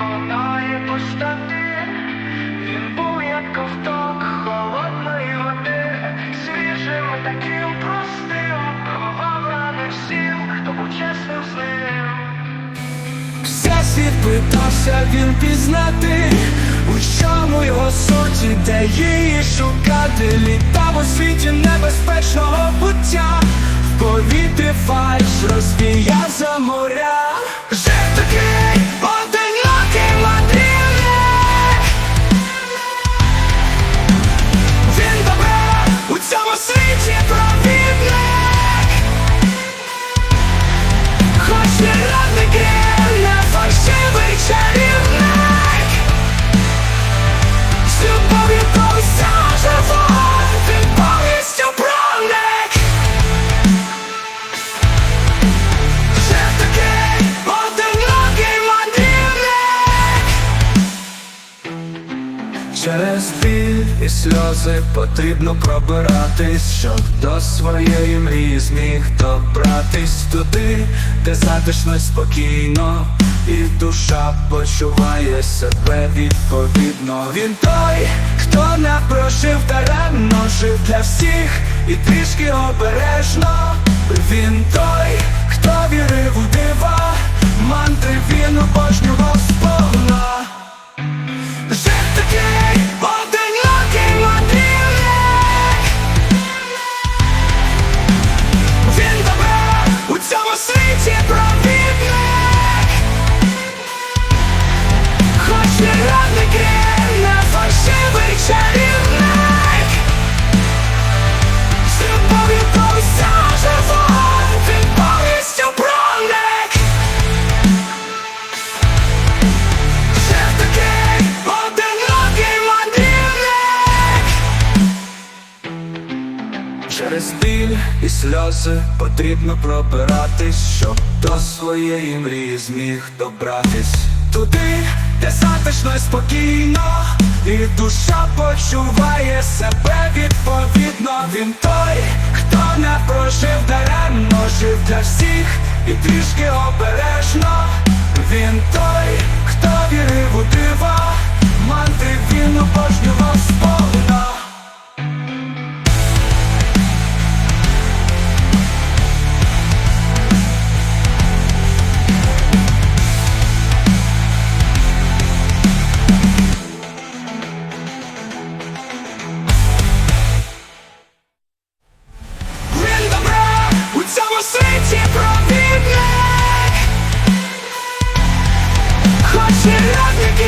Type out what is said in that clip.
лунає пустоти, він був як ковток холодної води, свіжим і таким простим, ховав рани всім, хто був чесним з ним. Всесвіт питався він пізнати, у чому його суті, де її шукати, літав у світі небезпечного буття, в повітрі фальш і сльози потрібно пробиратись, щоб до своєї мрії зміг добратись туди, де затишно спокійно, і душа почуває себе відповідно. Він той, хто не прожив даремно, жив для всіх і трішки обережно. Він той, хто вірив Через біль і сльози потрібно пробиратись, щоб до своєї мрії зміг добратись. Туди, де затишно і спокійно, і душа почуває себе відповідно. Він той, хто не прожив даремно, жив для всіх і трішки обережно. Він той, хто вірив у дива, мантри він обожнював у світі провідник Хоч і радники